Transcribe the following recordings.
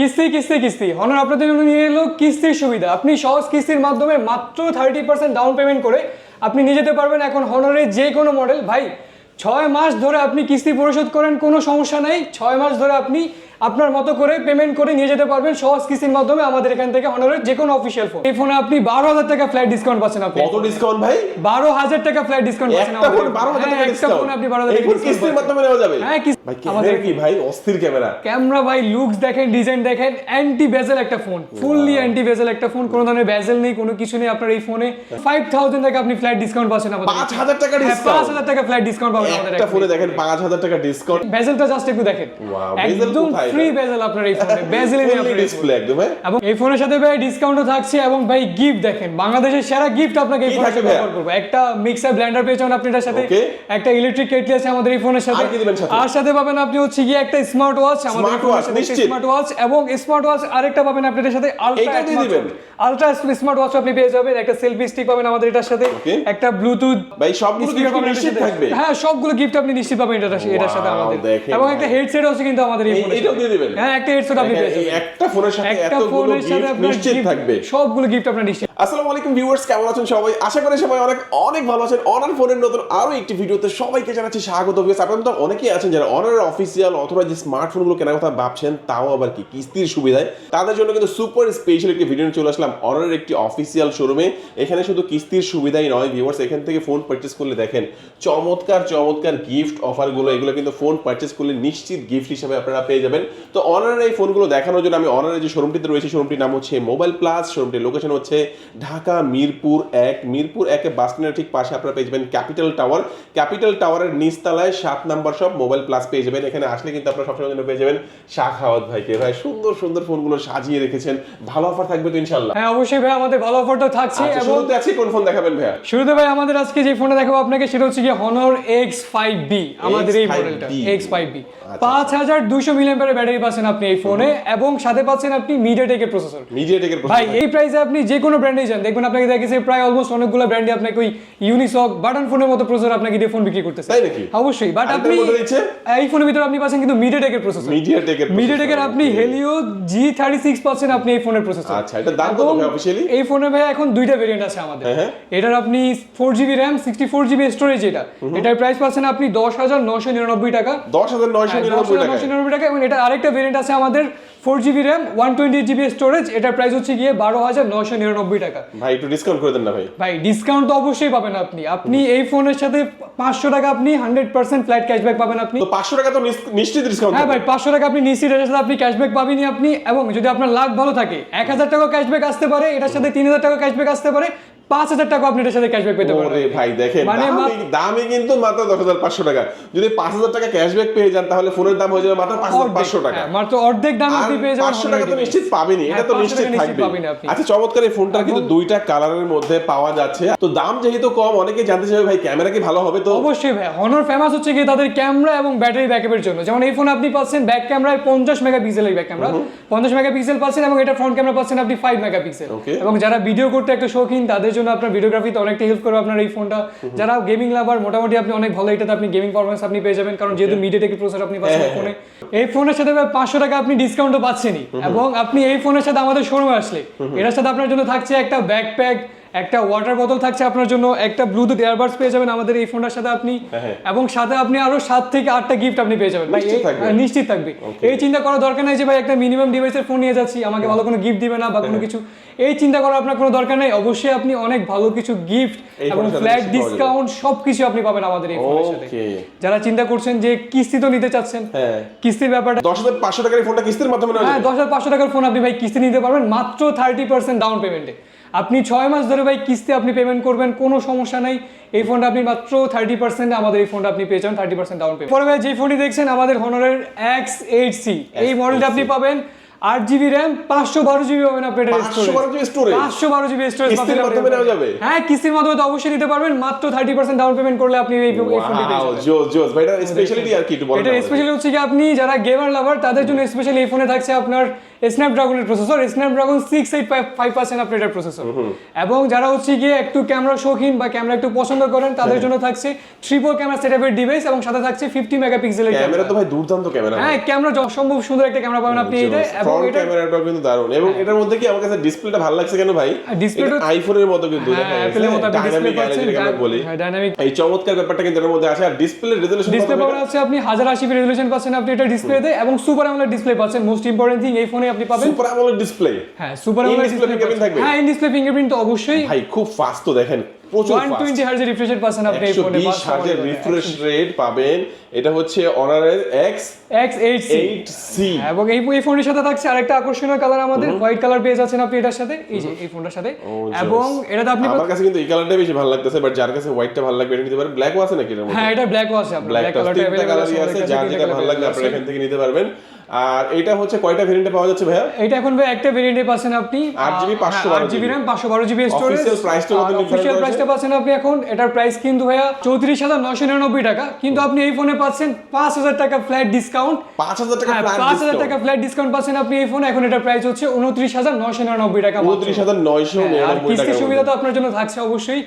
কিস্তি কিস্তি কিস্তি। হনর আপনাদের জন্য নিয়ে এলো কিস্তির সুবিধা। আপনি সহজ কিস্তির মাধ্যমে মাত্র থার্টি পার্সেন্ট ডাউন পেমেন্ট করে আপনি নিয়ে যেতে পারবেন এখন হনরের যে কোনো মডেল ভাই, ছয় মাস ধরে আপনি কিস্তি পরিশোধ করেন, কোনো সমস্যা নেই। ছয় মাস ধরে আপনি আপনার মতো করে পেমেন্ট করে নিয়ে যেতে পারবেন সহজ কিস্তির মাধ্যমে আমাদের এখান থেকে হনারের যে কোনো অফিসিয়াল ফোন এই ফোনে আপনি বারো হাজার টাকা ফ্ল্যাট ডিসকাউন্ট পাচ্ছেন আপনি। কত ডিসকাউন্ট ভাই? বারো হাজার টাকা ফ্ল্যাট ডিসকাউন্ট পাচ্ছেন একটা ফোন বারো হাজার হ্যাঁ, আপনি বারো হাজার টাকা কিস্তির মাধ্যমে নেওয়া যাবে। হ্যাঁ, কিস্তি- ভাই আমাদের- কি ভাই? অস্থির ক্যামেরা ক্যামেরা ভাই লুকস দেখেন ডিজাইন দেখেন অ্যান্টি বেজেল একটা ফোন ফুললি অ্যান্টি বেজেল একটা ফোন কোনো ধরনের বেজেল নেই কোনো কিছু নেই আপনার এই ফোনে ফাইভ থাউজেন্ড টাকা আপনি ফ্ল্যাট ডিসকাউন্ট পাচ্ছেন আমাদের। পাঁচ হাজার টাকা হ্যাঁ, ডিসকাউন্ট পাঁচ হাজার টাকা ফ্ল্যাট ডিসকাউন্ট পাবেন আমাদের একটা ফোনে দেখেন পাঁচ হাজার টাকা ডিসকাউন্ট বেজেলটা জাস্ট একটু দেখেন। একদম ফ্রি বেজেল আপনার এই ফোনে বেজেলই নেই আপনার ডিসপ্লে একদম হ্যাঁ? এবং এই ফোনের সাথে ভাই ডিসকাউন্টও থাকছে এবং ভাই গিফট দেখেন বাংলাদেশের সেরা গিফট আপনাকে এই ফোনের সাথে অফার করব। একটা মিক্সার ব্লেন্ডার পেয়ে যাবেন আপনি এটার সাথে একটা ইলেকট্রিক কেটলি আছে আমাদের এই ফোনের সাথে। আর সাথে? পাবেন আপনি হচ্ছে গিয়ে একটা স্মার্ট ওয়াচ আমাদের ফোনের সাথে। স্মার্ট ওয়াচ এবং স্মার্ট ওয়াচ আরেকটা পাবেন আপনি এটার সাথে আলট্রা দিবেন? আলট্রা স্মার্ট ওয়াচ আপনি পেয়ে যাবেন একটা সেলফি স্টিক পাবেন আমাদের এটার সাথে একটা ব্লুটুথ ভাই সবগুলো পাবেন নিশ্চিত থাকবে? হ্যাঁ সবগুলো গিফট আপনি নিশ্চিত পাবেন এটার সাথে এটার সাথে আমাদের। এবং একটা হেডসেট আছে কিন্তু আমাদের এই সাথে। দিয়ে দিবেন? হ্যাঁ একটা হেডসেট আপনি পেয়ে দেখেন, এই যাবেন। একটা ফোনের সাথে এতগুলো গিফট নিশ্চিত থাকবে। সবগুলো গিফট আপনার নিশ্চিত। আসসালামু আলাইকুম ভিউয়ার্স কেমন আছেন সবাই? আশা করি সবাই অনেক অনেক ভালো আছেন। অনার ফোনের নতুন আরও একটি ভিডিওতে সবাইকে জানাচ্ছি স্বাগত ভিউয়ার্স আপনারা তো অনেকেই আছেন যারা অনারের অফিসিয়াল অথবা যে স্মার্টফোনগুলো কেনার কথা ভাবছেন তাও আবার কি কিস্তির সুবিধায়? তাদের জন্য কিন্তু সুপার স্পেশাল একটি ভিডিও চলে আসলাম অনারের একটি অফিসিয়াল শোরুমে এখানে শুধু কিস্তির সুবিধাই নয় ভিউয়ার্স এখান থেকে ফোন পারচেস করলে দেখেন চমৎকার চমৎকার গিফট অফারগুলো এগুলো কিন্তু ফোন পারচেস করলে নিশ্চিত গিফট হিসেবে আপনারা পেয়ে যাবেন। তো অনারের এই ফোনগুলো দেখানোর জন্য আমি অনারের যে শোরুমটিতে রয়েছে শোরুমটির নাম হচ্ছে মোবাইল প্লাস শোরুমটির লোকেশন হচ্ছে ঢাকা মিরপুর এক। মিরপুর একে বাস স্ট্যান্ডের ঠিক পাশে আপনারা পেয়ে যাবেন ক্যাপিটাল টাওয়ার ক্যাপিটাল টাওয়ারের নিচতলায় সাত নাম্বার সব মোবাইল প্লাস পেয়ে যাবেন। এখানে আসলে কিন্তু আপনারা সবসময় জন্য পেয়ে যাবেন শাখাওয়াত ভাইকে। ভাই সুন্দর সুন্দর ফোনগুলো সাজিয়ে রেখেছেন। ভালো অফার থাকবে তো ইনশাল্লাহ হ্যাঁ অবশ্যই ভাই আমাদের ভালো অফারটা থাকছে আচ্ছা এবং শুরুতে আজকে কোন ফোন দেখাবেন ভাইয়া? শুরুতে ভাই আমাদের আজকে যে ফোনটা দেখাবো আপনাকে সেটা হচ্ছে কি ফাইভ বি আমাদের এই X5B মডেলটা এক্স ফাইভ বি ব্যাটারি পাচ্ছেন আপনি এই ফোনে এবং সাথে পাচ্ছেন আপনি মিডিয়াটেকের প্রসেসর মিডিয়াটেকের ভাই এই প্রাইসে আপনি যে কোনো ব্র্যান্ডে যান। দেখবেন আপনাকে দেখেছে প্রায় অলমোস্ট অনেকগুলো ব্র্যান্ডে আপনাকে ওই ইউনিসক বাটন ফোনের মতো প্রসেসর আপনাকে দিয়ে ফোন বিক্রি করতেছে। তাই নাকি? অবশ্যই বাট আপনি এই ফোনের ভিতরে আপনি পাচ্ছেন কিন্তু মিডিয়াটেকের প্রসেসর মিডিয়াটেকের মিডিয়াটেকের আপনি হেলিও জি থার্টি সিক্স পাচ্ছেন আপনি এই ফোনের প্রসেসর আচ্ছা, এটার দাম কত officially? এই ফোনে ভাই এখন দুইটা ভেরিয়েন্ট আছে আমাদের। হ্যাঁ, হ্যাঁ। এটার আপনি four GB RAM sixty four GB storage এটা। এটার প্রাইস পাচ্ছেন আপনি দশ হাজার নশো নিরানব্বই টাকা। দশ হাজার নয়শো হ্যাঁ, নিরানব্বই টাকা 10,999 টাকা এবং এটা আরেকটা ভেরিয়েন্ট আছে আমাদের four GB RAM one twenty GB storage এটার প্রাইস হচ্ছে গিয়ে বারো হাজার নশো নিরানব্বই টাকা। ভাই একটু ডিসকাউন্ট করে দেন না ভাই। ভাই ডিসকাউন্ট তো অবশ্যই পাবেন আপনি। আপনি এই ফোনের সাথে পাঁচশো টাকা আপনি হান্ড্রেড পার্সেন্ট ফ্ল্যাট ক্যাশব্যাক পাবেন আপনি। তো পাঁচশো টাকা তো নিস- নিশ্চিত ডিসকাউন্ট হ্যাঁ ভাই পাঁচশো টাকা আপনি নিশ্চিত এটার সাথে আপনি ক্যাশব্যাক পাবেনই আপনি এবং যদি আপনার লাখ ভালো থাকে এক হাজার টাকা ক্যাশব্যাক আসতে পারে এটার সাথে তিন হাজার টাকা ক্যাশব্যাক আসতে পারে পাঁচ হাজার টাকা আপনি এটার সাথে ক্যাশব্যাক পেতে পারেন। ভাই দেখেন মানে দামই কিন্তু মাত্র দশ হাজার পাঁচশো টাকা। যদি পাঁচ হাজার টাকা ক্যাশব্যাক পেয়ে যান তাহলে ফোনের দাম হয়ে যাবে মাত্র পাঁচ হাজার পাঁচশো টাকা। হ্যাঁ, মাত্র অর্ধেক দাম আপনি পেয়ে যাবেন পাঁচশো টাকা তো নিশ্চিত পাবেনি এটা হ্যাঁ, তো নিশ্চিত থাকবে আচ্ছা চমৎকার এই ফোনটা কিন্তু দুইটা কালারের মধ্যে পাওয়া যাচ্ছে। তো দাম যেহেতু কম অনেকে জানতে চাইবে ভাই ক্যামেরা কি ভালো হবে? তো অবশ্যই ভাই হনর ফেমাস হচ্ছে কি তাদের ক্যামেরা এবং ব্যাটারি ব্যাকআপের জন্য। যেমন এই ফোন আপনি পাচ্ছেন ব্যাক ক্যামেরায় পঞ্চাশ মেগাপিক্সেলের ব্যাক ক্যামেরা পঞ্চাশ মেগাপিক্সেল পাচ্ছেন এবং এটা ফ্রন্ট ক্যামেরা পাচ্ছেন আপনি ফাইভ মেগাপিক্সেল. এবং যারা ভিডিও করতে একটা শৌখিন তাদের জন্য আপনার ভিডিওগ্রাফিতে অনেকটা হেল্প করবে আপনার এই ফোনটা যারা গেমিং লাভার মোটামুটি আপনি অনেক ভালো এটাতে আপনি গেমিং পারফরমেন্স আপনি পেয়ে যাবেন কারণ যেহেতু মিডিয়া মিডিয়াটেকের প্রসেসর আপনি পাচ্ছেন হ্যাঁ, ফোনে এই ফোনের সাথে পাঁচশো টাকা আপনি ডিসকাউন্টও পাচ্ছেনই। এবং আপনি এই ফোনের সাথে আমাদের শোরুমে আসলে। এটার সাথে আপনার জন্য থাকছে একটা ব্যাকপ্যাক একটা ওয়াটার বোতল থাকছে আপনার জন্য একটা ব্লুটুথ এয়ারবাডস পেয়ে যাবেন আমাদের এই ফোনটার সাথে আপনি হ্যাঁ। এবং সাথে আপনি আরও সাত থেকে আটটা গিফট আপনি পেয়ে যাবেন। নিশ্চিত থাকবে? হ্যাঁ, এই চিন্তা করার দরকার নাই যে ভাই একটা মিনিমাম ডিভাইসের ফোন নিয়ে যাচ্ছি আমাকে ভালো কোনো গিফট দিবে না বা কোনো কিছু। এই চিন্তা করার আপনার কোনো দরকার নেই। অবশ্যই আপনি অনেক ভালো কিছু গিফট এবং ফ্ল্যাট ডিসকাউন্ট সবকিছু আপনি পাবেন আমাদের এই ফোনের সাথে। যারা চিন্তা করছেন যে কিস্তি তো নিতে চাচ্ছেন হ্যাঁ। কিস্তির ব্যাপারটা দশ হাজার পাঁচশো টাকার ফোনটা কিস্তির মাধ্যমে হ্যাঁ? দশ হাজার পাঁচশো টাকার ফোন আপনি ভাই কিস্তি নিতে পারবেন মাত্র থার্টি পার্সেন্ট ডাউন পেমেন্টে আপনি ছয় মাস ধরে ভাই কিস্তি আপনি পেমেন্ট করবেন কোনো সমস্যা নাই। এই ফোনটা আপনি মাত্র থার্টি পার্সেন্ট আমাদের এই ফোনটা আপনি পেয়ে যাবেন থার্টি পার্সেন্ট ডাউন পেমেন্ট পরে ভাই যে ফোনটি দেখছেন আমাদের হনারের এক্স এইট সি এই মডেলটা আপনি পাবেন আট জিবি র্যাম পাঁচশো বারো জিবি পাবেন আপনি এটা 512 GB storage? পাঁচশো বারো জিবি স্টোরেজ? হ্যাঁ কিস্তির মাধ্যমে তো অবশ্যই নিতে পারবেন। মাত্র থার্টি পার্সেন্ট ডাউন পেমেন্ট করলে আপনি এই স্পেশালিটি আর কি এটা স্পেশালি হচ্ছে কি আপনি যারা গেমার লাভার তাদের জন্য স্পেশালি এই ফোনে থাকছে আপনার স্ন্যাপড্রাগনের processor Snapdragon six eight five percent আপনার এটার প্রসেসর এবং যারা হচ্ছে গিয়ে একটু ক্যামেরা শৌখিন বা ক্যামেরা একটু পছন্দ করেন তাদের জন্য থাকছে ট্রিপল ক্যামেরা সেটআপের ডিভাইস এবং সাথে থাকছে ফিফটি মেগাপিক্সেলের ক্যামেরা তো ভাই দুর্দান্ত ক্যামেরা হ্যাঁ ক্যামেরা অসম্ভব সুন্দর একটা ক্যামেরা পাবেন আপনি জোস। ফ্রন্ট ক্যামেরাটাও কিন্তু দারুণ। এবং এটার মধ্যে কি আমার কাছে ডিসপ্লেটা ভালো লাগছে কেন ভাই? ডিসপ্লেটা- আইফোনের মতো কিন্তু হ্যাঁ, মতো পাচ্ছেন, বলি। হ্যাঁ, এই চমৎকার ব্যাপারটা কিন্তু এর মধ্যে আছে। আর ডিসপ্লে রেজোলিউশন ডিসপ্লে পাওয়ার আছে আপনি হাজার আশি রেজলিউশন পাচ্ছেন আপনি এটা ডিসপ্লেতে এবং সুপার আমলের ডিসপ্লে পাচ্ছেন। মোস্ট ইম্পর্টেন্ট থিং এই ফোনে আপনি পাবেন সুপার আমোলেড ডিসপ্লে হ্যাঁ সুপার display ডিসপ্লে fingerprint থাকবে? হ্যাঁ ইন ডিসপ্লে ফিঙ্গারপ্রিন্ট তো অবশ্যই। ভাই খুব ফাস্ট তো দেখেন। হ্যাঁ, আরেকটা আকর্ষণীয় কালার আমাদের। হোয়াইট কালার পেয়ে যাচ্ছেন আপনি এটার সাথে। এই যে এই ফোনটার সাথে। এবং এটাতে আপনি কাছে কিন্তু এই কালারটা বেশি ভালো লাগতেছে বাট যার কাছে হোয়াইটটা ভালো লাগবে এটা নিতে পারেন। ব্ল্যাকও আছে নাকি হ্যাঁ এটা ব্ল্যাক কালারটা আছে যার এখান থেকে নিতে পারবেন। আর এটা হচ্ছে কয়টা ভেরিয়েন্টে পাওয়া যাচ্ছে ভাইয়া? এটা এখন ভাই একটা ভেরিয়েন্টে পাচ্ছেন আপনি। 8GB, 512 আট জিবি র্যাম পাঁচশো স্টোরেজ Official price টা কত অফিসিয়াল প্রাইসটা পাচ্ছেন আপনি এখন এটার প্রাইস কিন্তু ভাইয়া চৌত্রিশ হাজার নশো নিরানব্বই টাকা। কিন্তু আপনি এই ফোনে পাচ্ছেন পাঁচ হাজার টাকা ফ্ল্যাট ডিসকাউন্ট পাঁচ হাজার টাকা হ্যাঁ প্ল্যান পাঁচ হাজার টাকা ফ্ল্যাট ডিসকাউন্ট পাচ্ছেন আপনি এই ফোনে এখন এটার প্রাইস হচ্ছে উনত্রিশ হাজার নশো নিরানব্বই টাকা মাত্র। উনত্রিশ হাজার নয়শো হ্যাঁ, আর নিরানব্বই সুবিধা তো আপনার জন্য থাকছে অবশ্যই।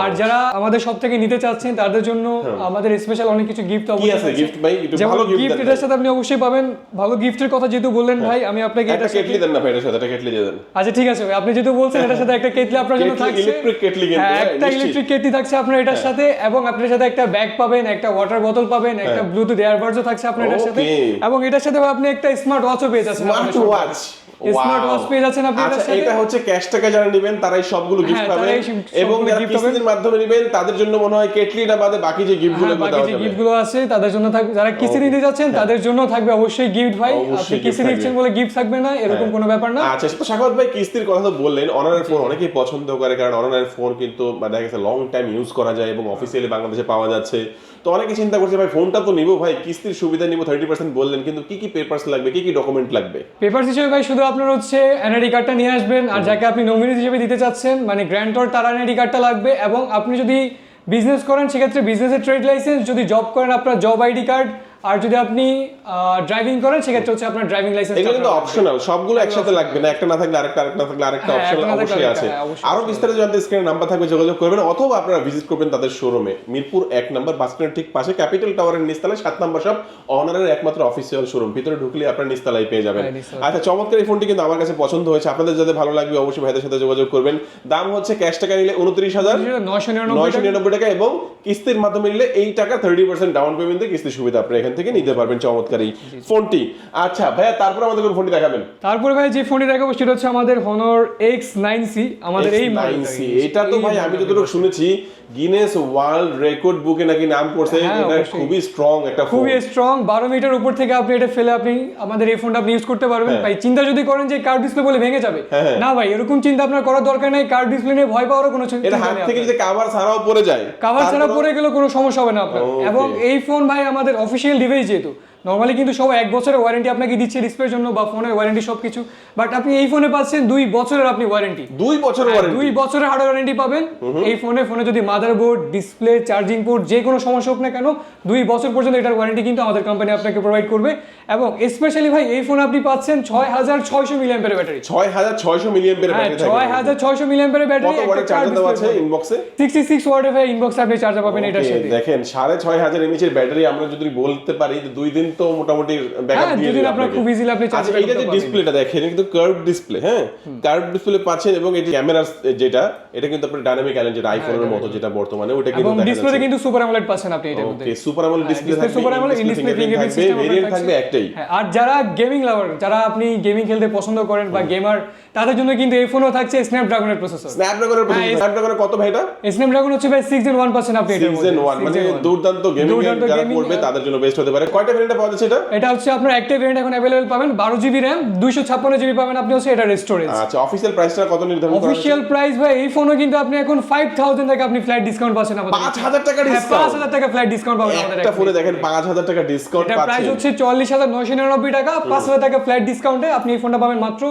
আর যারা আমাদের সব থেকে নিতে চাচ্ছেন তাদের জন্য আমাদের স্পেশাল অনেক কিছু গিফট কি আছে গিফট ভাই? একটু ভালো গিফট গিফট এটার সাথে আপনি অবশ্যই পাবেন ভালো গিফটের কথা যেহেতু বললেন ভাই আমি আপনাকে একটা কেটলি দেন না ভাই এটার সাথে একটা কেটলি দিয়ে দেন। আচ্ছা ঠিক আছে ভাই আপনি যেহেতু বলছেন এটার সাথে একটা কেটলি আপনার জন্য থাকছে। ইলেকট্রিক কেটলি কিন্তু হ্যাঁ, হ্যাঁ, একটা ইলেকট্রিক কেটলি থাকছে আপনার এটার সাথে এবং আপনার সাথে একটা ব্যাগ পাবেন একটা ওয়াটার বোতল পাবেন একটা ব্লুটুথ এয়ারবাডসও থাকছে আপনার এটার সাথে। এবং এটার সাথে আপনি একটা স্মার্ট ওয়াচও পেয়ে যাচ্ছেন স্মার্ট ওয়াচ স্মার্ট ওয়াচ পেয়ে যাচ্ছেন আপনি এটার আচ্ছা সাথে? এটা হচ্ছে ক্যাশ টাকা যারা নেবেন তারাই সবগুলো গিফট হ্যাঁ, পাবেন এবং যারা কিস্তির মাধ্যমে নেবেন তাদের জন্য মনে হয় কেটলি না বাদে বাকি যে গিফটগুলো হ্যাঁ, বাকি যে গিফটগুলো আছে তাদের জন্য থাকবে যারা কিস্তি নিতে যাচ্ছেন তাদের জন্য থাকবে অবশ্যই গিফট ভাই। আপনি কিস্তি। নিচ্ছেন বলে গিফট থাকবে না এরকম কোনো ব্যাপার না। আচ্ছা তো ভাই কিস্তির কথা তো বললেন। অনারের ফোন অনেকেই পছন্দ করে কারণ অনারের ফোন কিন্তু দেখা গেছে লং টাইম ইউজ করা যায় এবং অফিসিয়ালি বাংলাদেশে পাওয়া যাচ্ছে। তো অনেকে চিন্তা করছে ভাই ফোনটা তো নিবো ভাই কিস্তির সুবিধা নিবো থার্টি পার্সেন্ট বললেন কিন্তু কি কি পেপার্স লাগবে কি কি ডকুমেন্ট লাগবে? পেপার্স হিসেবে ভাই শুধু আপনার হচ্ছে এনআইডি কার্ডটা নিয়ে আসবেন আর যাকে আপনি নমিনি হিসেবে দিতে চাচ্ছেন মানে গ্র্যান্টর তার এনআইডি কার্ডটা লাগবে এবং আপনি যদি বিজনেস করেন সেক্ষেত্রে বিজনেসের ট্রেড লাইসেন্স যদি জব করেন আপনার জব আইডি কার্ড আর যদি আপনি ড্রাইভিং করেন সেক্ষেত্রে হচ্ছে আপনার ড্রাইভিং লাইসেন্স এগুলো কিন্তু অপশনাল সবগুলো একসাথে লাগবে না একটা না থাকলে আরেকটা আরেকটা থাকলে আরেকটা হ্যাঁ, অপশন থাকলে অবশ্যই আছে। হ্যাঁ, আরও বিস্তারিত জানতে স্ক্রিনে নাম্বার থাকবে যোগাযোগ করবেন অথবা আপনারা ভিজিট করবেন তাদের শোরুমে মিরপুর এক নম্বর বাসস্ট্যান্ডের ঠিক পাশে ক্যাপিটাল টাওয়ারের নিস্তালায় সাত নম্বর সব অনারের একমাত্র অফিসিয়াল শোরুম ভিতরে ঢুকলে আপনার নিস্তালায় পেয়ে যাবেন। হ্যাঁ, আচ্ছা চমৎকার এই ফোনটি কিন্তু আমার কাছে পছন্দ হয়েছে। আপনাদের যাদের ভালো লাগবে অবশ্যই ভাইদের সাথে যোগাযোগ করবেন। দাম হচ্ছে ক্যাশ টাকা নিলে উনত্রিশ হাজার নয়শো নিরানব্বই টাকা। এবং কিস্তির মাধ্যমে নিলে এই টাকা থার্টি পার্সেন্ট ডাউন পেমেন্টে কিস্তির সুবিধা আপনি এখান থেকে নিতে পারবেন চমৎকার এই ফোনটি আচ্ছা ভাইয়া তারপর আমাদের কোন ফোনটি দেখাবেন তারপরে ভাই যে ফোনটি দেখাবো সেটা হচ্ছে আমাদের হনর এক্স নাইন সি আমাদের এই X9C মডেলটা। এটা তো ভাই আমি। যতটুকু শুনেছি গিনেস ওয়ার্ল্ড রেকর্ড বুকে নাকি নাম করছে হ্যাঁ, এটা খুবই স্ট্রং একটা খুবই স্ট্রং বারো মিটার উপর থেকে আপনি এটা ফেলে আপনি আমাদের এই ফোনটা আপনি ইউজ করতে পারবেন হ্যাঁ। ভাই চিন্তা যদি করেন যে কার্ড ডিসপ্লে বলে ভেঙে যাবে হ্যাঁ। না ভাই এরকম চিন্তা আপনার করার দরকার নেই কার্ড ডিসপ্লে নিয়ে ভয় পাওয়ারও কোনো চিন্তা এটা হাত থেকে যদি কাভার ছাড়াও পড়ে যায় কাভার ছাড়া পরে গেলে কোনো সমস্যা হবে না আপনার এবং এই ফোন ভাই আমাদের অফিসিয়াল ডিভাইস যেহেতু নর্মালি কিন্তু সবাই এক বছরের ওয়ারেন্টি আপনাকে দিচ্ছে ডিসপ্লের জন্য বা ফোনের ওয়ারেন্টি সবকিছু। বাট আপনি এই ফোনে পাচ্ছেন দুই বছরের আপনি ওয়ারেন্টি দুই বছর হ্যাঁ, ওয়ারেন্টি দুই বছরের হার্ডওয়্যার ওয়ারেন্টি পাবেন। এই ফোনে ফোনে যদি মাদারবোর্ড ডিসপ্লে চার্জিং পোর্ট যে কোনো সমস্যা হোক না কেন দুই বছর পর্যন্ত এটার ওয়ারেন্টি কিন্তু আমাদের কোম্পানি আপনাকে প্রোভাইড করবে। এবং স্পেশালি ভাই এই ফোন আপনি পাচ্ছেন ছয় হাজার ছয়শো মিলিয়ন ব্যাটারি ছয় হাজার ছয়শো মিলিয়ন পেরে হ্যাঁ ব্যাটারি ছয় হাজার ছয়শো মিলিয়ন ব্যাটারি চার্জার দেওয়া আছে ইনবক্সে সিক্সটি সিক্স ওয়ার্ডে ভাই ইনবক্সে আপনি চার্জার পাবেন এটার সাথে। দেখেন সাড়ে ছয় হাজার এমএচের ব্যাটারি আমরা যদি বলতে পারি যে দুই দিন তো মোটামুটি ব্যাকআপ হ্যাঁ, দিয়ে দিবে আপনার খুব easily আপনি charge আচ্ছা এটা যে। ডিসপ্লেটা দেখেন কিন্তু কার্ভ ডিসপ্লে হ্যাঁ? কার্ভ ডিসপ্লে পাচ্ছেন এবং এই ক্যামেরা যেটা এটা কিন্তু আপনার ডাইনামিক যেটা আইফোনের মতো যেটা বর্তমানে ওটা কিন্তু হ্যাঁ, দেখা ডিসপ্লেতে কিন্তু সুপার অ্যামোলেড পাচ্ছেন আপনি এটার মধ্যে। ওকে সুপার আমোলেড ডিসপ্লে থাকবে সুপার অ্যামোলেড ডিসপ্লে ফিঙ্গারপ্রিন্ট থাকবে সিস্টেম ভেরিয়েন্ট থাকবে একটাই। হ্যাঁ আর যারা গেমিং লাভার যারা আপনি গেমিং খেলতে পছন্দ করেন বা গেমার তাদের জন্য কিন্তু এই ফোনও থাকছে স্ন্যাপড্রাগনের প্রসেসর স্ন্যাপড্রাগনের হ্যাঁ, স্ন্যাপড্রাগনের কত ভাই এটা? স্ন্যাপড্রাগন হচ্ছে ভাই সিক্স ওয়ান পার্সেন্ট আপনি এটার মধ্যে। সিজন ওয়ান মানে 6 Gen 1 দুর্দান্ত গেমিং যারা করবে তাদের জন্য বেস্ট হতে পারে। কয়টা ভেরিয়েন্টে পাওয়া যাচ্ছে এটা? এটা হচ্ছে আপনার একটা ভেরিয়েন্ট এখন অ্যাভেলেবল পাবেন বারো জিবি র্যাম দুইশো ছাপ্পান্ন জিবি পাবেন আপনি হচ্ছে এটার স্টোরেজ আচ্ছা অফিসিয়াল প্রাইসটা কত নির্ধারণ করা হয়েছে? অফিসিয়াল প্রাইস ভাই এই ফোনও কিন্তু আপনি এখন ফাইভ থাউজেন্ড টাকা আপনি ফ্লাইট ডিসকাউন্ট পাচ্ছেন আমাদের পাঁচ হাজার টাকা হ্যাঁ, ডিসকাউন্ট হাজার টাকা ফ্লাইট ডিসকাউন্ট পাবেন আমাদের একটা ফোনে দেখেন পাঁচ হাজার টাকা ডিসকাউন্ট এটার প্রাইস হচ্ছে চল্লিশ হাজার নয়শো নিরানব্বই টাকা পাঁচ হাজার টাকা ফ্ল্যাট ডিসকাউন্টে আপনি এই ফোনটা পাবেন মাত্র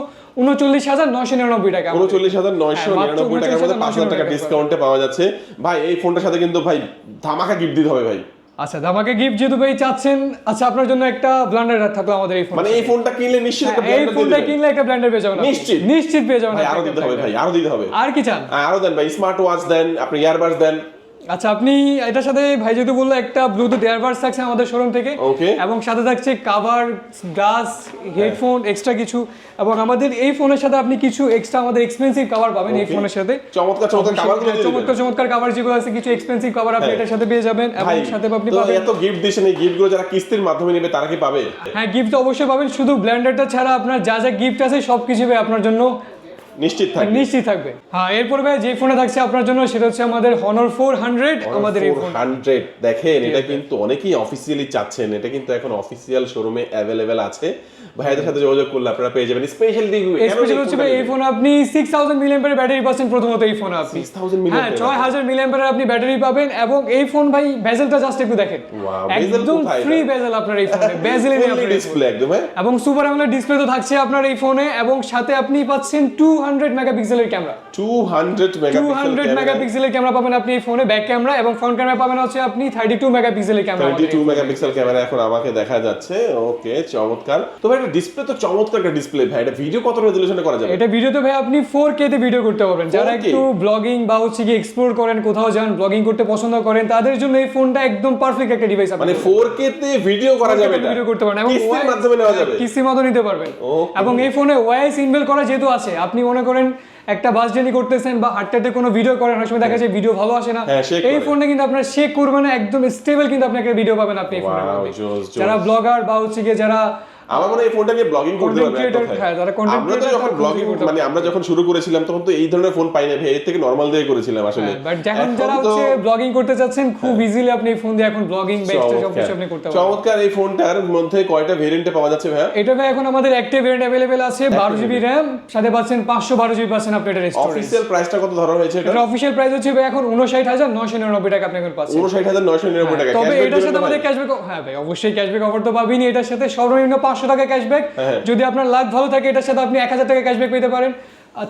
উনচল্লিশ হাজার নয়শো নিরানব্বই টাকা। উনচল্লিশ হাজার নয়শো হ্যাঁ, মাত্র নিরানব্বই টাকার মধ্যে পাঁচ হাজার টাকা 39,990 ডিসকাউন্টে পাওয়া যাচ্ছে। ভাই এই ফোনটার সাথে কিন্তু ভাই ধামাকা গিফট দিতে হবে ভাই। আচ্ছা আমাকে গিফট যেহেতু ভাই চাচ্ছেন আচ্ছা আপনার জন্য একটা ব্লান্ডার থাকল আমাদের এই ফোন মানে এই ফোনটা কিনলে নিশ্চিত একটা এই ফোনটা কিনলে একটা ব্লান্ডার পেয়ে যাবেন নিশ্চিত? নিশ্চিত পেয়ে যাবেন ভাই আরও দিতে হবে ভাই আরও দিতে হবে। আর কি চান? হ্যাঁ, আরও দেন ভাই স্মার্ট ওয়াচ দেন আপনি ইয়ারবাডস দেন। আচ্ছা আপনি এটার সাথে ভাই যেহেতু বলল একটা ব্লুটুথ এয়ারবাডস থাকছে আমাদের শোরুম থেকে. এবং সাথে থাকছে কাভার গ্লাস হেডফোন এক্সট্রা কিছু। এবং আমাদের এই ফোনের সাথে আপনি কিছু এক্সট্রা আমাদের এক্সপেন্সিভ কাভার পাবেন এই ফোনের সাথে। চমৎকার চমৎকার কাভার চমৎকার চমৎকার কাভার যেগুলো আছে কিছু এক্সপেন্সিভ কাভার আপনি হ্যাঁ। এটার সাথে পেয়ে যাবেন। এবং সাথে আপনি পাবেন এত গিফট দিয়েছেন এই গিফটগুলো যারা কিস্তির মাধ্যমে নেবে তারা কি পাবে? হ্যাঁ গিফট অবশ্যই পাবেন। শুধু ব্লেন্ডারটা ছাড়া আপনার যা যা গিফট আছে সব কিছু আপনার জন্য। নিশ্চিত থাকবে। নিশ্চিত থাকবে। হ্যাঁ এরপর ভাই যে ফোনে থাকছে আপনার জন্য সেটা হচ্ছে আমাদের ফোর হান্ড্রেড আমাদের এই ফোন হান্ড্রেড দেখেন এটা কিন্তু অনেকেই অফিসিয়ালি চাচ্ছেন এটা কিন্তু এখন অফিসিয়াল শোরুমে অ্যাভেলেবেল আছে। ভাইয়াদের সাথে যোগাযোগ করলে আপনারা পেয়ে যাবেন স্পেশালি স্পেশাল হচ্ছে ভাই এই ফোনে আপনি সিক্স থাউজেন্ড ব্যাটারি পাচ্ছেন প্রথমত এই ফোনে আপনি। 6000 milliampere হ্যাঁ ছয় হাজার আপনি ব্যাটারি পাবেন এবং এই ফোন ভাই বেজেলটা জাস্ট একটু দেখেন। একদম ফ্রি বেজেল আপনার এই ফোনে বেজেল নেই আপনার ডিসপ্লে একদম হ্যাঁ। এবং সুপার অ্যামোলেড ডিসপ্লে তো থাকছে আপনার এই ফোনে এবং সাথে আপনি পাচ্ছেন টু হান্ড্রেড মেগাপিক্সেলের camera 200 two megapixel hundred camera মেগাপিক্সেলের ক্যামেরা পাবেন আপনি এই ফোনে ব্যাক ক্যামেরা এবং ফ্রন্ট ক্যামেরা পাবেন হচ্ছে আপনি থার্টি টু মেগাপিক্সেলের ক্যামেরা 22 মেগাপিক্সেল ক্যামেরা এখন আমাকে দেখা যাচ্ছে। ওকে চমৎকার। তো ভাই এটা ডিসপ্লে তো চমৎকার একটা ডিসপ্লে ভাই। এটা ভিডিও কত রেজোলিউশনে করা যাবে? এটা ভিডিওতে ভাই আপনি ফোর কে তে ভিডিও করতে পারবেন। যারা একটু ব্লগিং বা হচ্ছে কি এক্সপ্লোর করেন কোথাও যান ব্লগিং করতে পছন্দ করেন তাদের জন্য এই ফোনটা একদম পারফেক্ট একটা ডিভাইস মানে 4K তে ভিডিও করা যাবে ভিডিও করতে পারেন এবং কিস্তির মাধ্যমে নেওয়া যাবে? কিস্তির মাধ্যমে নিতে পারবেন। এবং এই ফোনে ওয়াইস ইনবেল করা যেহেতু আছে আপনি মনে করেন একটা বাস জার্নি করতেছেন বা হাঁটতে কোনো ভিডিও করেন অনেক সময় দেখা যায় ভিডিও ভালো আসে না হ্যাঁ, এই। ফোনটা কিন্তু আপনার শেক করবেন না একদম স্টেবল কিন্তু আপনাকে ভিডিও পাবেন আপনি এই ফোনের। যারা ব্লগার বা হচ্ছে গিয়ে যারা আমার মনে হয় এই ফোনটা নিয়ে ব্লগিং করতে পারবে। হ্যাঁ, আমরা তো যখন ব্লগিং মানে আমরা যখন শুরু করেছিলাম তখন তো এই ধরনের ফোন পাই না ভাই। এর থেকে নরমাল দিয়ে করেছিলাম আসলে। বাট হ্যাঁ, এখন এখন যারা হচ্ছে ব্লগিং করতে চাচ্ছেন খুব ইজিলি আপনি এই ফোন দিয়ে এখন ব্লগিং বা এক্সট্রা সব কিছু আপনি করতে চমৎকার। পারবেন। চমৎকার এই ফোনটার মধ্যে কয়টা ভেরিয়েন্টে পাওয়া যাচ্ছে ভাইয়া? এটা ভাই এখন আমাদের একটা ভেরিয়েন্ট অ্যাভেলেবেল আছে বারো জিবি র্যাম সাথে পাচ্ছেন পাঁচশো বারো জিবি পাচ্ছেন আপনি এটা স্টোরেজ অফিসিয়াল প্রাইসটা কত ধরা হয়েছে এটা? অফিসিয়াল প্রাইস হচ্ছে ভাই এখন টাকা আপনি এখন পাচ্ছেন। টাকা। তবে এটার সাথে আমাদের ক্যাশব্যাক হ্যাঁ ভাই অবশ্যই ক্যাশব্যাক অফার তো পাবেনই এটার সাথে সর্বনিম্ন পাঁচশো টাকা ক্যাশব্যাক। যদি আপনার লাভ ভালো থাকে এটার সাথে আপনি এক হাজার টাকা ক্যাশব্যাক পেতে পারেন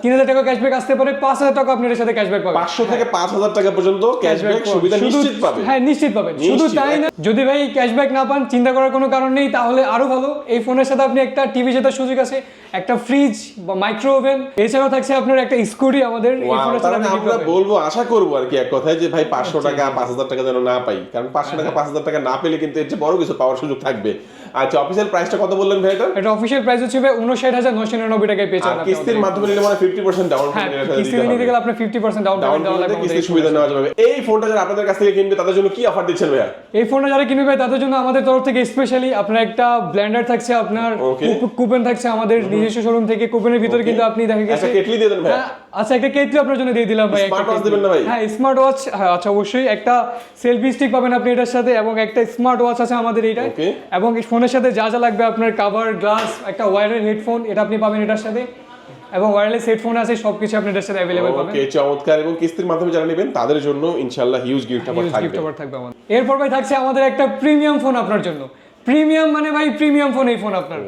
তিন হাজার টাকা ক্যাশব্যাক আসতে পারে পাঁচ হাজার টাকা সাথে ক্যাশব্যাক পাবেন। পাঁচশো থেকে পাঁচ হাজার টাকা পর্যন্ত ক্যাশব্যাক সুবিধা নিশ্চিত পাবে হ্যাঁ নিশ্চিত পাবেন। শুধু তাই না যদি ভাই ক্যাশব্যাক না পান চিন্তা করার কোনো কারণ নেই তাহলে আরও ভালো। এই ফোনের সাথে আপনি একটা টিভি জেতার সুযোগ আছে একটা ফ্রিজ বা মাইক্রো ওভেন এছাড়াও থাকছে আপনার একটা স্কুটি আমাদের মানে আমরা বলব আশা করব আর কি এক কথায় যে ভাই পাঁচশো টাকা পাঁচ হাজার টাকা যেন না পাই। কারণ পাঁচশো টাকা পাঁচ হাজার টাকা না পেলে কিন্তু এর বড় কিছু পাওয়ার সুযোগ থাকবে। আচ্ছা অফিসিয়াল প্রাইসটা কত বললেন ভাই এটা? এটা অফিসিয়াল প্রাইস হচ্ছে ভাই উনষাট হাজার নশো নিরানব্বই টাকায় পেয়ে আর যাবেন আপনি কিস্তির মাধ্যমে নিলে ডাউন হ্যাঁ পেমেন্ট কিস্তি নিতে গেলে আপনার ডাউন পেমেন্ট দেওয়া লাগবে আমাদের সুবিধা নেওয়া যাবে। এই ফোনটা যারা আপনাদের কাছ থেকে কিনবে তাদের জন্য কি অফার দিচ্ছেন ভাইয়া? এই ফোনটা যারা কিনবে ভাই তাদের জন্য আমাদের তরফ থেকে স্পেশালি আপনার একটা ব্লেন্ডার থাকছে আপনার কুপন থাকছে আমাদের নিজস্ব শোরুম থেকে। কুপনের ভিতরে কিন্তু আপনি দেখা গেছে একটা কেটলি দিয়ে দেন ভাইয়া। হ্যাঁ, আচ্ছা একটা কেটলি আপনার জন্য দিয়ে দিলাম ভাই দিবেন না ভাই? হ্যাঁ স্মার্ট ওয়াচ হ্যাঁ আচ্ছা অবশ্যই। একটা সেলফি স্টিক পাবেন আপনি এটার সাথে এবং একটা স্মার্ট ওয়াচ আছে আমাদের এইটা। এবং এই ফোনের সাথে যা যা লাগবে আপনার কাভার গ্লাস একটা ওয়্যারের হেডফোন এটা আপনি পাবেন এটার সাথে। এবং ওয়্যারলেস হেডফোন আছে সবকিছু আপনি এটার সাথে अवेलेबल পাবেন। ওকে চমৎকার এবং কিস্তির মাধ্যমে যারা নেবেন তাদের জন্য ইনশাআল্লাহ হিউজ গিফট অফার থাকবে। গিফট অফার থাকবে আমাদের। এরপর ভাই থাকছে আমাদের একটা প্রিমিয়াম ফোন আপনার জন্য। প্রিমিয়াম মানে ভাই প্রিমিয়াম ফোন এই ফোন আপনার.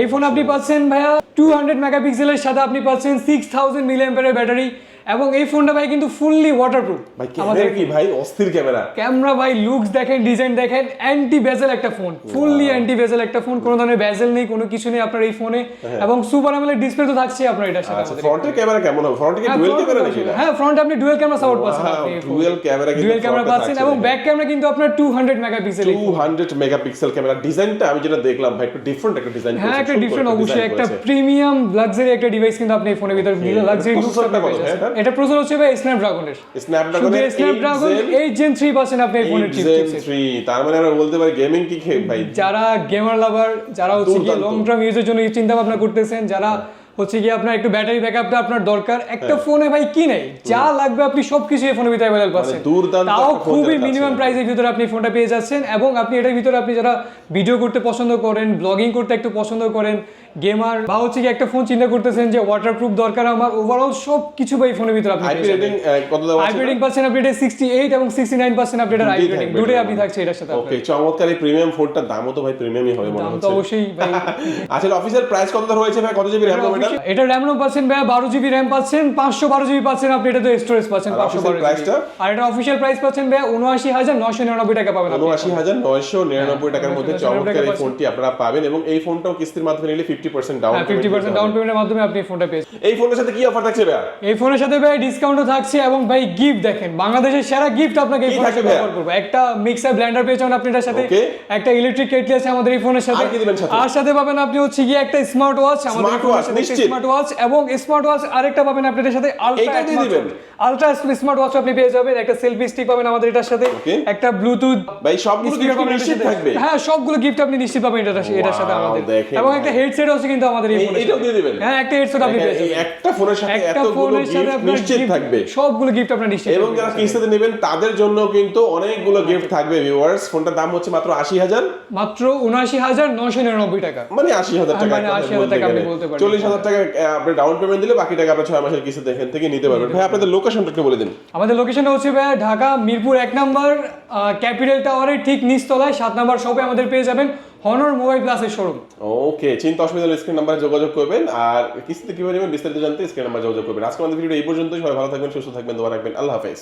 এই ফোন আপনি পাচ্ছেন ভাইয়া টু হান্ড্রেড মেগাপিক্সেলের সাথে আপনি পাচ্ছেন সিক্স থাউজেন্ড মিলিয়াম্পারের ব্যাটারি এবং এই ফোনটা ভাই কিন্তু ফুললি ওয়াটারপ্রুফ ভাই ক্যামেরা কি ভাই? অস্থির ক্যামেরা। ক্যামেরা ভাই লুকস দেখেন ডিজাইন দেখেন অ্যান্টি বেজেল একটা ফোন ফুললি অ্যান্টি বেজেল একটা ফোন কোনো ধরনের বেজেল নেই কোনো কিছু নেই আপনার এই ফোনে এবং সুপার আমলের ডিসপ্লে তো থাকছে আপনার এটার সাথে। আচ্ছা ফ্রন্টের ক্যামেরা কেমন হবে? ফ্রন্টে কি হ্যাঁ, ডুয়াল ক্যামেরা নাকি হ্যাঁ ফ্রন্ট আপনি ডুয়েল ক্যামেরা সাপোর্ট পাচ্ছেন আপনি। ডুয়াল ক্যামেরা কিন্তু ডুয়েল ক্যামেরা পাচ্ছেন এবং ব্যাক ক্যামেরা কিন্তু আপনার two hundred megapixel 200 megapixel camera ডিজাইনটা আমি যেটা দেখলাম ভাই একটু ডিফারেন্ট একটা ডিজাইন হ্যাঁ একটা ডিফারেন্ট অবশ্যই। একটা প্রিমিয়াম লাক্সারি একটা ডিভাইস কিন্তু আপনি এই ফোনের ভিতরে লাক্সারি লুকস হ্যাঁ, এটা? প্রশ্ন প্রসেসর হচ্ছে ভাই স্ন্যাপড্রাগনের স্ন্যাপড্রাগনের স্ন্যাপড্রাগন 8 জেন 3 পাচ্ছেন আপনি এই ফোনের চিপ জেন 3 তার মানে আমরা বলতে পারি গেমিং কি খে- ভাই যারা গেমার লাভার যারা হচ্ছে। লং টার্ম ইউজের জন্য এই চিন্তা ভাবনা করতেছেন যারা হচ্ছে কি আপনার একটু ব্যাটারি ব্যাকআপটা আপনার দরকার। একটা ফোনে ভাই কি নেই যা লাগবে আপনি সবকিছু এই ফোনের ভিতরে অ্যাভেলেবল পাচ্ছেন। মানে তাও খুবই মিনিমাম। প্রাইসের ভিতরে আপনি ফোনটা পেয়ে যাচ্ছেন এবং আপনি এটার ভিতরে আপনি যারা ভিডিও করতে পছন্দ করেন ব্লগিং করতে একটু পছন্দ করেন গেমার বা হচ্ছে কি একটা ফোন চিন্তা করতেছেন যে ওয়াটারপ্রুফ দরকার আমার ওভারঅল সব কিছু ভাই ফোনের ভিতরে আপনি আইপি রেটিং কত দেওয়া আইপি রেটিং পাচ্ছেন আপনি এটা 68 এবং 69 পার্সেন্ট আপনি এটা আইপি রেটিং দুটোই আপনি থাকছে এটার সাথে ওকে চমৎকার এই প্রিমিয়াম ফোনটার দামও তো ভাই প্রিমিয়ামই হবে মনে দাম তো অবশ্যই ভাই। আচ্ছা অফিসিয়াল প্রাইস কত ধরা হয়েছে ভাই? কত জিবি র‍্যাম এটা র্যাম পাচ্ছেন বারো জিবি র্যাম পাচ্ছেন পাঁচশো বারো জিবি পাচ্ছেন আপনি এটা তো স্টোরেজ পাচ্ছেন পাঁচশো বারো আর এটা অফিসিয়াল প্রাইস পাচ্ছেন উনআশি হাজার নিরানব্বই টাকা পাবেন উনআশি হাজার নয়শো নিরানব্বই টাকার মধ্যে চমৎকার এই ফোনটি আপনারা পাবেন এবং এই ফোনটাও কিস্তির মাধ্যমে নিলে ফিফটি পার্সেন্ট ডাউন হ্যাঁ ফিফটি পার্সেন্ট ডাউন পেমেন্টের মাধ্যমে আপনি ফোনটা পেয়েছেন এই ফোনের সাথে কি অফার থাকছে এই ফোনের সাথে ভাই ডিসকাউন্টও থাকছে এবং ভাই গিফট দেখেন বাংলাদেশের সেরা গিফট আপনাকে এই ফোনের সাথে অফার করব। একটা মিক্সার ব্লেন্ডার পেয়েছেন আপনি এটার সাথে একটা ইলেকট্রিক কেটলি আছে আমাদের এই ফোনের সাথে। আর সাথে? পাবেন আপনি হচ্ছে গিয়ে একটা স্মার্ট ওয়াচ আমাদের সাথে নিশ্চিত। স্মার্ট ওয়াচ এবং স্মার্ট ওয়াচ আরেকটা পাবেন আপনি এটার সাথে আলট্রা দিয়ে দিবেন? আলট্রা স্মার্ট ওয়াচ আপনি পেয়ে যাবেন একটা সেলফি স্টিক পাবেন আমাদের এটার সাথে একটা ব্লুটুথ ভাই সবগুলো gift নিশ্চিত থাকবে। হ্যাঁ সবগুলো গিফট আপনি নিশ্চিত পাবেন এটার এটার সাথে আমাদের। এবং একটা হেডসেট আছে কিন্তু আমাদের এই এইটাও সাথে। দিয়ে দিবেন? হ্যাঁ একটা হেডসেট আপনি পেয়ে যাবেন। একটা ফোনের সাথে এতগুলো গিফট নিশ্চিত থাকবে। সবগুলো গিফট আপনার নিশ্চিত এবং যারা কিস্তিতে নেবেন তাদের জন্য কিন্তু অনেকগুলো গিফট থাকবে ভিউয়ার্স ফোনটার দাম হচ্ছে মাত্র আশি হাজার। মাত্র উনআশি হাজার নশো নিরানব্বই টাকা। মানে আশি হাজার টাকা মানে 80,000 টাকা আপনি বলতে পারেন। চল্লিশ হাজার টাকা আপনি ডাউন পেমেন্ট দিলে বাকি টাকা আপনি ছয় মাসের কিস্তি দেখেন থেকে নিতে পারবেন। ভাই আপনাদের লোকেশনটা একটু বলে দিন। আমাদের লোকেশনটা হচ্ছে ভাইয়া ঢাকা মিরপুর এক নাম্বার ক্যাপিটাল টাওয়ারের ঠিক নিচতলায় সাত নাম্বার শপে আমাদের পেয়ে যাবেন হনর মোবাইল প্লাসের শোরুম ওকে চিন্তা অসুবিধা হলে স্ক্রিন নাম্বারে যোগাযোগ করবেন। আর কিস্তিতে কীভাবে নেবেন বিস্তারিত জানতে স্ক্রিন নাম্বার যোগাযোগ করবেন। আজকে আমাদের ভিডিও এই পর্যন্তই। সবাই ভালো থাকবেন সুস্থ থাকবেন দোয়া রাখবেন। আল্লাহ হাফেজ।